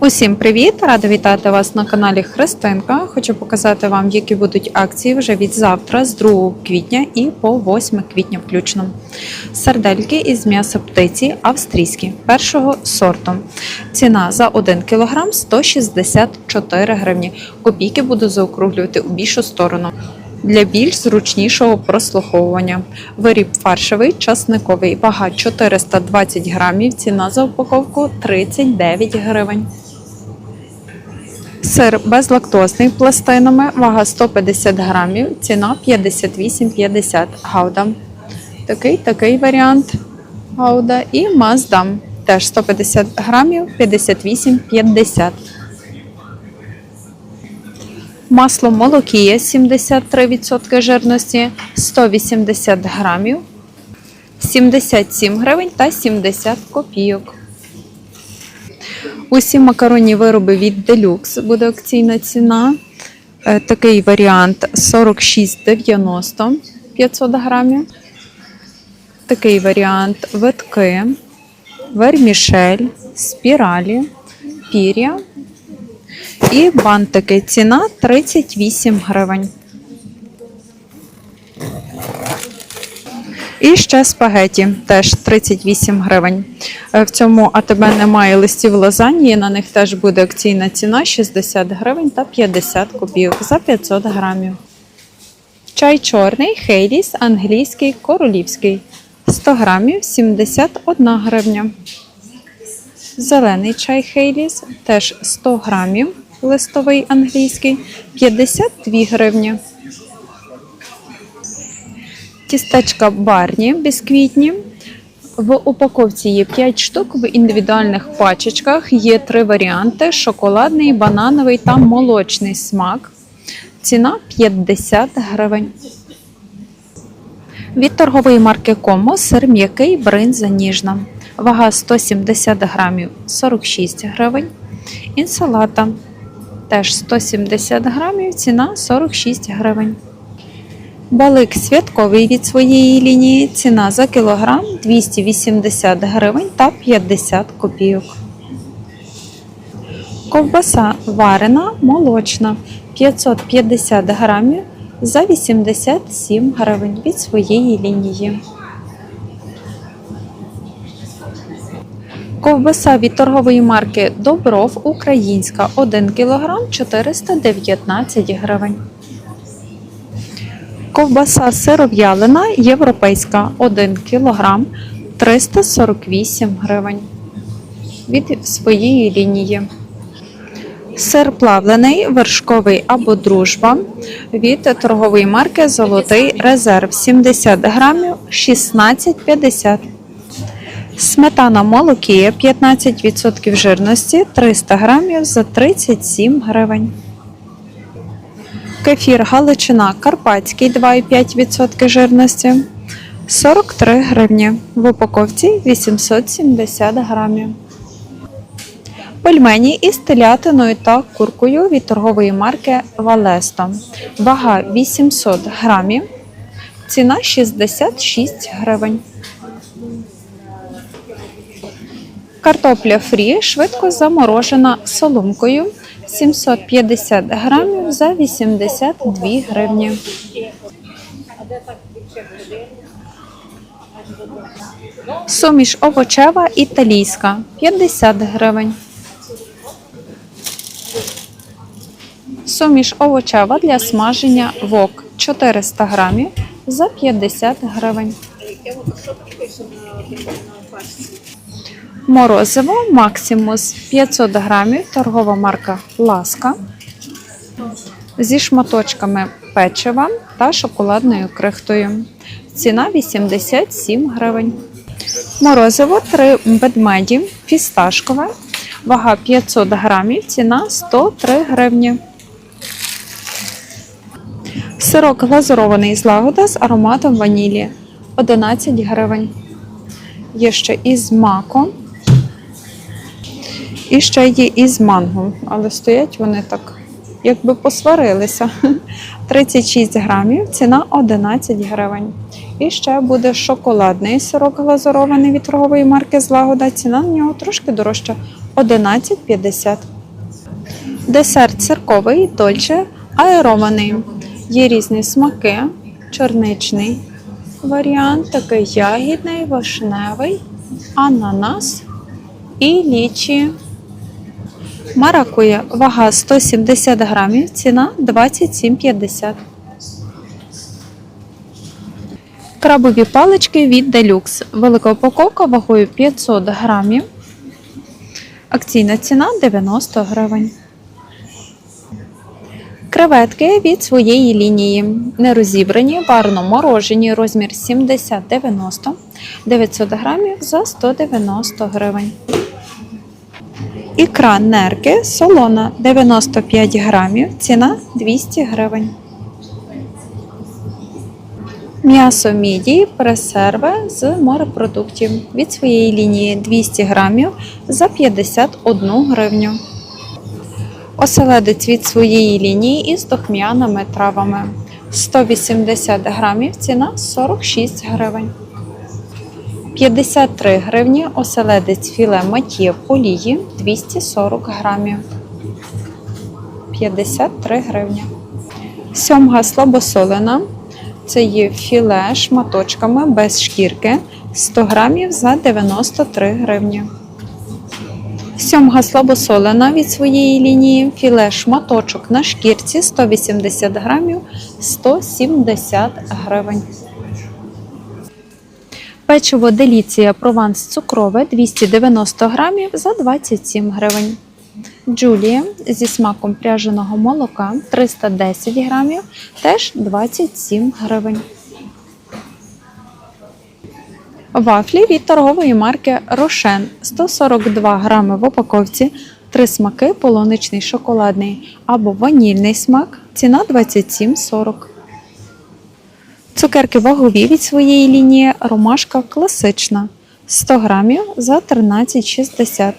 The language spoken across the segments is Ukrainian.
Усім привіт! Рада вітати вас на каналі Христинка. Хочу показати вам, які будуть акції вже від завтра, з 2 квітня і по 8 квітня включно. Сардельки із м'яса птиці австрійські першого сорту. Ціна за 1 кг 164 гривні. Копійки буду заокруглювати у більшу сторону. Для більш зручнішого прослуховування. Виріб фаршевий, часниковий, вага 420 грамів, ціна за упаковку 39 гривень. Сир безлактозний пластинами, вага 150 грамів, ціна 58,50 гауда. Такий такий варіант гауда і маздам. Теж 150 грамів, 58,50. Масло молокіє 73% жирності, 180 грамів, 77 гривень та 70 копійок. Усі макаронні вироби від Deluxe буде акційна ціна. Е, Такий варіант 46,90 500 грамів. Такий варіант витки, вермішель, спіралі, пір'я і бантики. Ціна 38 гривень. І ще спагеті, теж 38 гривень. Е, В цьому АТБ немає листів лазаньї, на них теж буде акційна ціна 60 гривень та 50 копійок за 500 грамів. Чай чорний, Хейліс, англійський, королівський. 100 грамів 71 гривня. Зелений чай Хейліс, теж 100 грамів, листовий англійський, 52 гривні. Тістечка барні бісквітні. В упаковці є 5 штук, в індивідуальних пачечках є три варіанти: шоколадний, банановий та молочний смак. Ціна 50 гривень. Від торгової марки Комо сир м'який бринза ніжна. Вага 170 грамів 46 гривень. Інсалата теж 170 грамів, ціна 46 гривень. Балик святковий від своєї лінії. Ціна за кілограм 280 гривень та 50 копійок. Ковбаса варена молочна 550 грамів за 87 гривень від своєї лінії. Ковбаса від торгової марки Добров Українська 1 кг 419 гривень. Ковбаса сиров'ялина європейська 1 кг 348 гривень від своєї лінії. Сир плавлений, вершковий або дружба від торгової марки Золотий резерв 70 грамів 16,50. Сметана молокія 15% жирності 300 грамів за 37 гривень. Кефір Галичина Карпатський 2,5% жирності 43 гривні. В упаковці 870 грамів. Пельмені із телятиною та куркою від торгової марки Валесто. Вага 800 грамів. Ціна 66 гривень. Картопля фрі швидко заморожена соломкою 750 грамів за 82 гривні. Суміш овочева італійська 50 гривень. Суміш овочева для смаження вок 400 грамів за 50 гривень. Морозиво Максимус 500 грамів, торгова марка Ласка зі шматочками печива та шоколадною крихтою. Ціна 87 гривень. Морозиво 3 ведмеді фісташкове, вага 500 грамів, ціна 103 гривні. Сирок глазурований з лагода з ароматом ванілі 11 гривень. Є ще із маком. І ще є із манго, але стоять вони так, якби посварилися. 36 грамів, ціна 11 гривень. І ще буде шоколадний сирок глазурований від торгової марки Злагода. Ціна на нього трошки дорожча 11,50. Десерт цирковий дольче аерований. Є різні смаки, чорничний варіант, такий ягідний, вишневий, ананас і лічі. Маракуя. Вага 170 грамів, ціна 27,50. Крабові палички від Deluxe. Велика упаковка вагою 500 грамів. Акційна ціна 90 гривень. Креветки від своєї лінії. Нерозібрані, варно морожені, розмір 70-90, 900 грамів за 190 гривень. Ікра нерки солона 95 грамів, ціна 200 гривень. М'ясо мідії, пресерви з морепродуктів від своєї лінії 200 грамів за 51 гривню. Оселедець від своєї лінії із дохм'яними травами 180 грамів, ціна 46 гривень. 53 гривні оселедець філе матє полії 240 грамів. 53 гривні. Сьомга слабосолена. Це є філе шматочками без шкірки 100 грамів за 93 гривні. Сьомга слабосолена від своєї лінії, філе шматочок на шкірці 180 грамів 170 гривень. Печиво Деліція Прованс цукрове 290 грамів за 27 гривень. Джулія зі смаком пряженого молока 310 грамів, теж 27 гривень. Вафлі від торгової марки Рошен 142 грами в упаковці, три смаки, полуничний шоколадний або ванільний смак. Ціна 27,40. Цукерки вагові від своєї лінії ромашка класична 100 грамів за 13,60.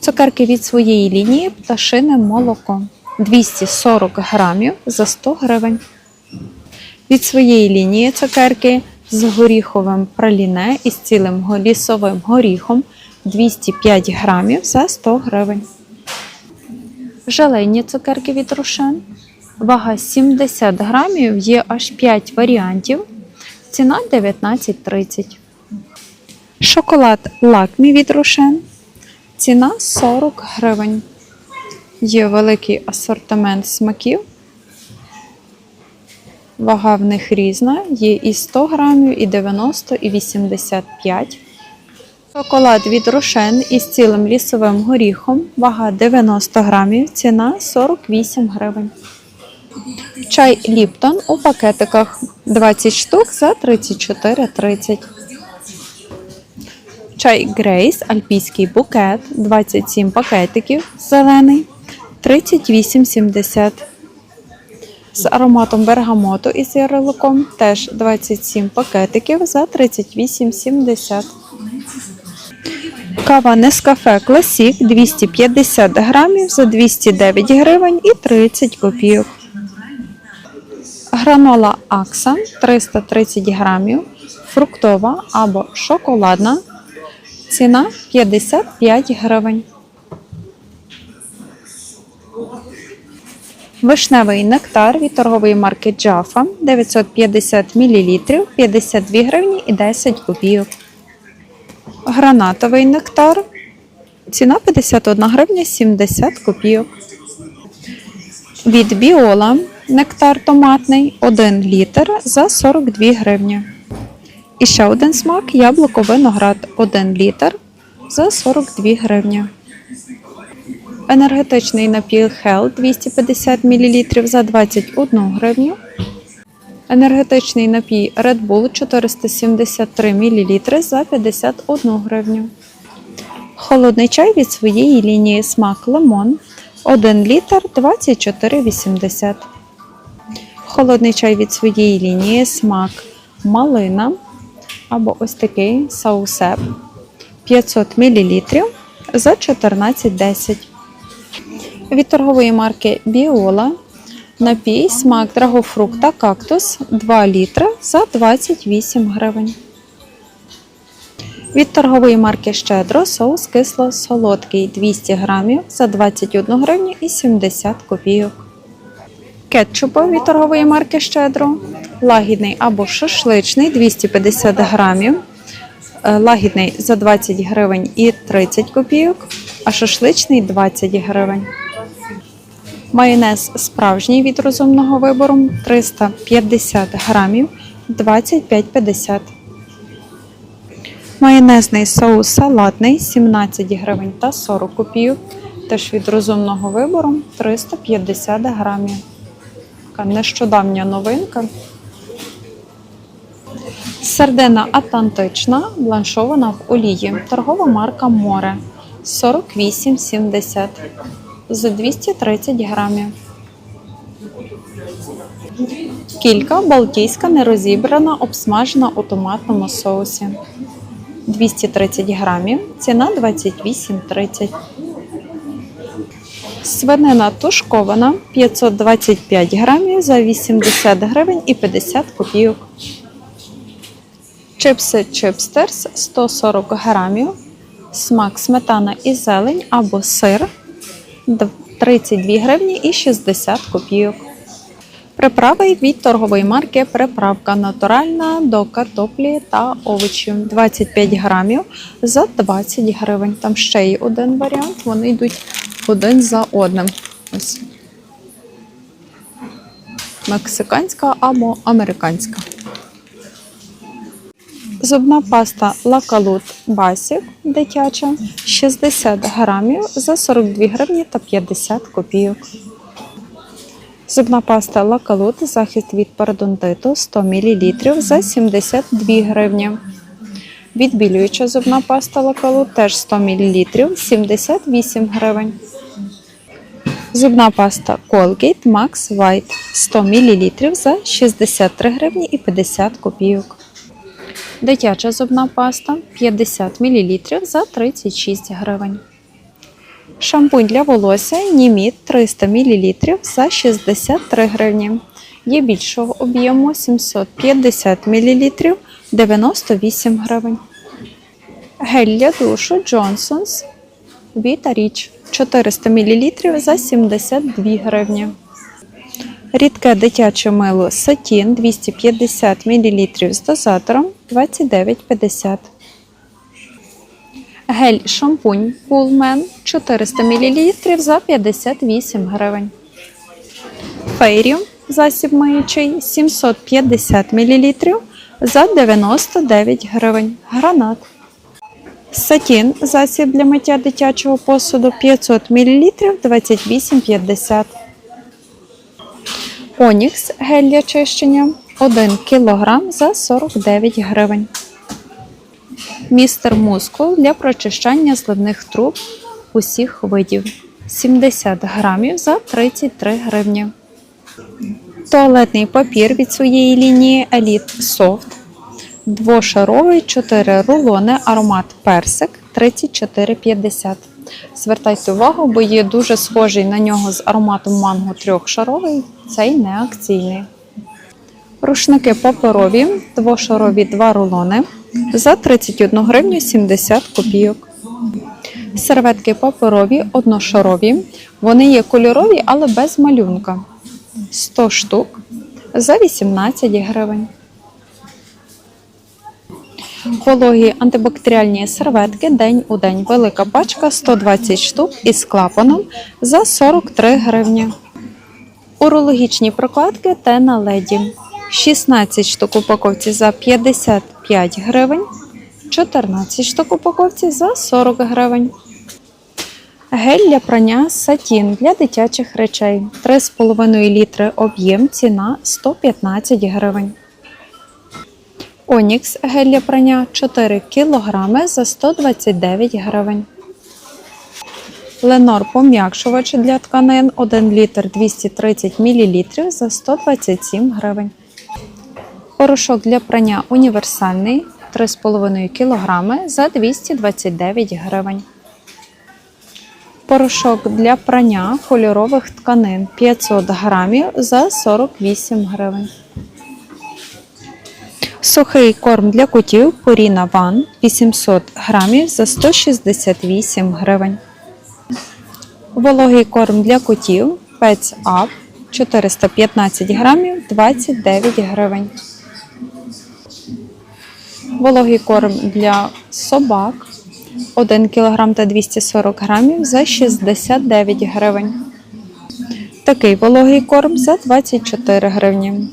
Цукерки від своєї лінії пташине молоко 240 грамів за 100 гривень. Від своєї лінії цукерки з горіховим праліне і з цілим лісовим горіхом 205 грамів за 100 гривень. Желейні цукерки від Рошен. Вага 70 грамів, є аж 5 варіантів. Ціна 19,30. Шоколад лакмі від Рошен. Ціна 40 гривень. Є великий асортимент смаків. Вага в них різна. Є і 100 грамів, і 90, і 85. Шоколад від Рошен із цілим лісовим горіхом. Вага 90 грамів, ціна 48 гривень. Чай Ліптон у пакетиках 20 штук за 34,30. Чай Грейс Альпійський букет 27 пакетиків зелений 38,70. З ароматом бергамоту і з ярликом теж 27 пакетиків за 38,70. Кава Нескафе Класік 250 грамів за 209 гривень і 30 копійок. Гранола Акса 330 грамів, фруктова або шоколадна. Ціна 55 гривень. Вишневий нектар від торгової марки Jaffa 950 мл 52 гривні і 10 копійок. Гранатовий нектар. Ціна 51 гривня 70 копійок. Від Біола нектар томатний 1 літр за 42 гривні. І ще один смак яблуко виноград 1 літр за 42 гривні. Енергетичний напій Hell 250 мл за 21 гривню. Енергетичний напій Red Bull 473 мл за 51 гривню. Холодний чай від своєї лінії смак лимон 1 літр 24,80. Холодний чай від своєї лінії смак малина або ось такий саусеп 500 мл за 14,10. Від торгової марки Біола Напій, смак драгофрукта, кактус 2 літри за 28 гривень. Від торгової марки Щедро соус кисло-солодкий 200 грамів за 21 гривню і 70 копійок. Кетчупу від торгової марки Щедро. Лагідний або шашличний 250 грамів. Е, Лагідний за 20 гривень і 30 копійок, а шашличний 20 гривень. Майонез справжній від розумного вибору 350 грамів 25,50. Майонезний соус салатний 17 гривень та 40 копійок. Теж від розумного вибору 350 грамів. Така нещодавня новинка. Сердина Атлантична, бланшована в олії. Торгова марка Море 48,70 за 230 грамів. Кілька балтійська нерозібрана, обсмажена у томатному соусі. 230 грамів, ціна 28,30. Свинина тушкована 525 грамів за 80 гривень і 50 копійок. Чипси чипстерс 140 грамів. Смак сметана і зелень або сир 32 гривні і 60 копійок. Приправи від торгової марки Приправка натуральна до картоплі та овочів 25 грамів за 20 гривень. Там ще є один варіант, вони йдуть один за одним. Ось. Мексиканська або американська. Зубна паста Лакалут Басік дитяча 60 грамів за 42 гривні та 50 копійок. Зубна паста Лакалут захист від пародонтиту 100 мл за 72 гривні. Відбілююча зубна паста Лакалут теж 100 мл 78 гривень. Зубна паста Colgate Max White 100 мл за 63 гривні і 50 копійок. Дитяча зубна паста 50 мл за 36 гривень. Шампунь для волосся Німіт 300 мл за 63 гривні. Є більшого об'єму 750 мл 98 гривень. Гель для душу Johnson's Vita Rich 400 мл за 72 гривні. Рідке дитяче мило Сатін 250 мл з дозатором 29,50. Гель шампунь Pullman 400 мл за 58 гривень. Фейріум засіб миючий 750 мл за 99 гривень. Гранат. Сатін засіб для миття дитячого посуду 500 мл 28,50. Онікс гель для чищення 1 кг за 49 гривень. Містер Мускул для прочищання зливних труб усіх видів 70 грамів за 33 гривні. Туалетний папір від своєї лінії Elite Soft. Двошаровий 4 рулони, аромат персик 34,50. Звертайте увагу, бо є дуже схожий на нього з ароматом манго трьохшаровий, цей не акційний. Рушники паперові, двошарові 2 рулони за 31 гривню 70 копійок. Серветки паперові, одношарові. Вони є кольорові, але без малюнка. 100 штук за 18 гривень. Вологі антибактеріальні серветки день у день. Велика пачка 120 штук із клапаном за 43 гривні. Урологічні прокладки Тена Леді. 16 штук упаковці за 55 гривень, 14 штук упаковці за 40 гривень. Гель для прання сатін для дитячих речей 3,5 літри об'єм, ціна 115 гривень. Онікс гель для прання 4 кг за 129 гривень. Ленор пом'якшувач для тканин 1 літр 230 мл за 127 гривень. Порошок для прання універсальний 3,5 кг за 229 гривень. Порошок для прання кольорових тканин 500 грамів за 48 гривень. Сухий корм для котів Purina One 800 грамів за 168 гривень. Вологий корм для котів Pets Up 415 грамів 29 гривень. Вологий корм для собак 1 кг та 240 грамів за 69 гривень. Такий вологий корм за 24 гривні.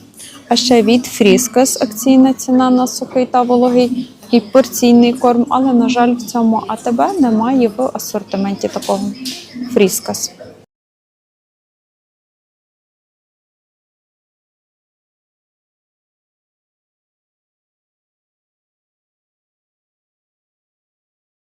А ще від Фріскос акційна ціна на сухий та вологий і порційний корм, але, на жаль, в цьому АТБ немає в асортименті такого Фріскос.